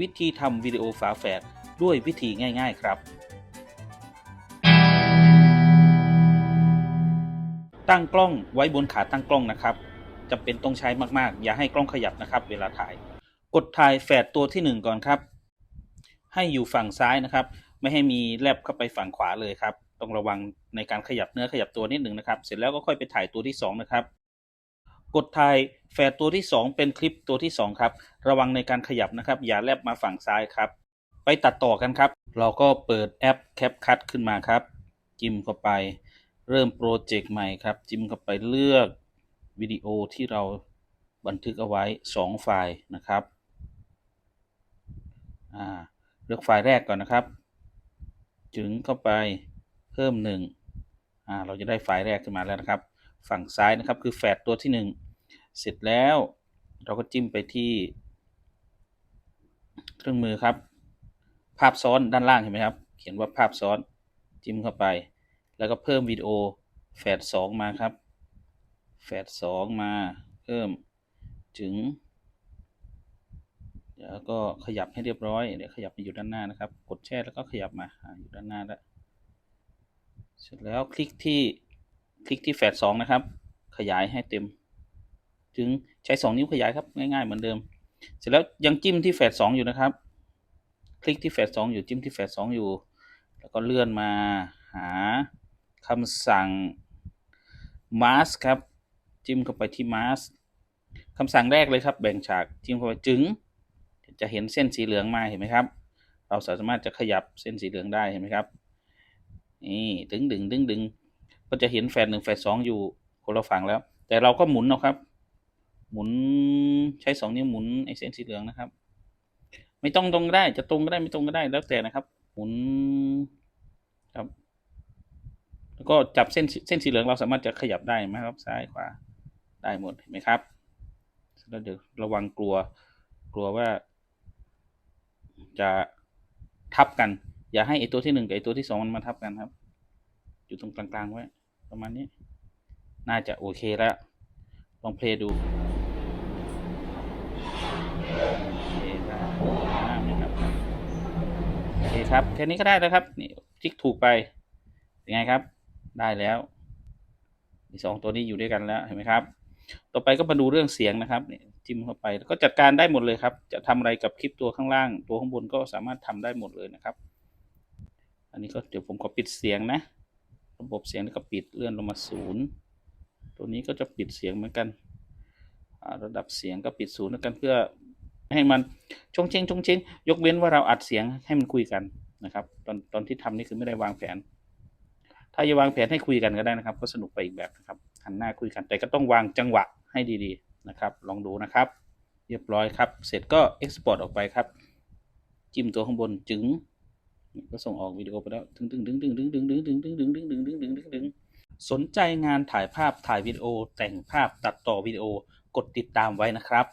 วิธีทำวิดีโอฝาแฝดด้วยวิธีง่าย ๆ ครับ ตั้งกล้องไว้บนขาตั้งกล้องนะครับจำเป็นต้องใช้มากๆ อย่าให้กล้องขยับนะครับ เวลาถ่าย กดถ่ายแฝดตัวที่หนึ่งก่อนครับ ให้อยู่ฝั่งซ้ายนะครับ ไม่ให้มีแลบเข้าไปฝั่งขวาเลยครับ ต้องระวังในการขยับเนื้อขยับตัวนิดหนึ่งนะครับ เสร็จแล้วก็ค่อยไปถ่ายตัวที่สองนะครับ กดถ่าย แฝดตัวที่สองเป็นคลิปตัวที่สองครับ ระวังในการขยับนะครับ อย่าแลบมาฝั่งซ้ายครับ ไปตัดต่อกันครับ เราก็เปิดแอป CapCut ขึ้นมาครับ จิ้มเข้าไป เริ่มโปรเจกต์ใหม่ครับ จิ้มเข้าไปเลือกวิดีโอที่เราบันทึกเอาไว้ 2 ไฟล์นะครับเลือกไฟล์แรกก่อนนะครับ จึงเข้าไปเพิ่มหนึ่งเราจะได้ไฟล์แรกขึ้นมาแล้วนะครับ ฝั่งซ้ายนะครับคือแฟดตัวที่หนึ่ง เสร็จแล้วเราก็จิ้มไปที่ เครื่องมือครับ ภาพซ้อนด้านล่างเห็นไหมครับ เขียนว่าภาพซ้อนจิ้มเข้าไป แล้วก็เพิ่มวิดีโอแฟดสองมาครับแฟดสองมาเพิ่มถึงเดี๋ยวก็ขยับให้เรียบร้อย เดี๋ยวขยับมาอยู่ด้านหน้านะครับ กดแช่แล้วก็ขยับมาอ่าอยู่ด้านหน้าแล้วเสร็จแล้วคลิกที่คลิกที่แฟดสองนะครับ ขยายให้เต็ม ถึงใช้สองนิ้วขยายครับง่ายๆเหมือนเดิม เสร็จแล้วยังจิ้มที่แฟดสองอยู่นะครับ คลิกที่แฟดสองอยู่จิ้มที่แฟดสองอยู่ แล้วก็เลื่อนมาหาคำสั่ง mask ครับ จิ้มเข้าไปที่ mask คำสั่งแรกเลยครับ แบ่งฉากจิ้มเข้าไปจึง จะเห็นเส้นสีเหลืองมาเห็นไหมครับ เราสามารถจะขยับเส้นสีเหลืองได้เห็นไหมครับนี่ดึงดึงดึงดึงก็จะเห็นแฟดหนึ่งแฟดสองอยู่คนละฝั่งแล้ว แต่เราก็หมุนเอาครับ หมุนใช้สองนิ้วหมุนไอเส้นสีเหลืองนะครับ ไม่ต้องตรงก็ได้จะตรงก็ได้ไม่ตรงก็ได้แล้วแต่นะครับ หมุนครับ แล้วก็จับเส้นเส้นสีเหลืองเราสามารถจะขยับได้ไหมครับ ซ้ายขวาได้หมดเห็นไหมครับแล้วเดี๋ยวระวังกลัว กลัวว่า จะทับกัน อย่าให้ไอตัวที่หนึ่งกับไอตัวที่สองมันมาทับกันครับ อยู่ตรงกลางๆไว้ ประมาณนี้ น่าจะโอเคแล้ว ลองเพลย์ดูโอเคได้อ่าไม่ครับโอเครับ แค่นี้ก็ได้แล้วครับนี่คลิกถูกไปเป็นไงครับ ได้แล้วมีสองตัวนี้อยู่ด้วยกันแล้วเห็นไหมครับ ต่อไปก็มาดูเรื่องเสียงนะครับนี่จิ้มเข้าไปแล้วก็จัดการได้หมดเลยครับ จะทำอะไรกับคลิปตัวข้างล่าง ตัวข้างบนก็สามารถทำได้หมดเลยนะครับ อันนี้ก็เดี๋ยวผมขอปิดเสียงนะ ระบบเสียงก็ปิดเลื่อนลงมาศูนย์ตัวนี้ก็จะปิดเสียงเหมือนกันระดับเสียงก็ปิดศูนย์เหมือนกันเพื่อให้มันชงเชงชงเชงยกเว้นว่าเราอัดเสียงให้มันคุยกัน นะครับ ตอนตอนที่ทำนี่คือไม่ได้วางแผน ถ้าจะวางแผนให้คุยกันก็ได้นะครับ ก็สนุกไปอีกแบบนะครับหันหน้าคุยกัน แต่ก็ต้องวางจังหวะให้ดีๆนะครับ ลองดูนะครับ เรียบร้อยครับ เสร็จก็ Export อร์ตออกไปครับ จิ้มตัวข้างบนจึงก็ส่งออกวิดีโอไปแล้วดึงดึงดึงดึงดึงดึงดึงดึงดึงดึงดึงดึงดึงดึงดึงดึงสนใจงานถ่ายภาพถ่ายวิดีโอ แต่งภาพตัดต่อวิดีโอกดติดตามไว้นะครับ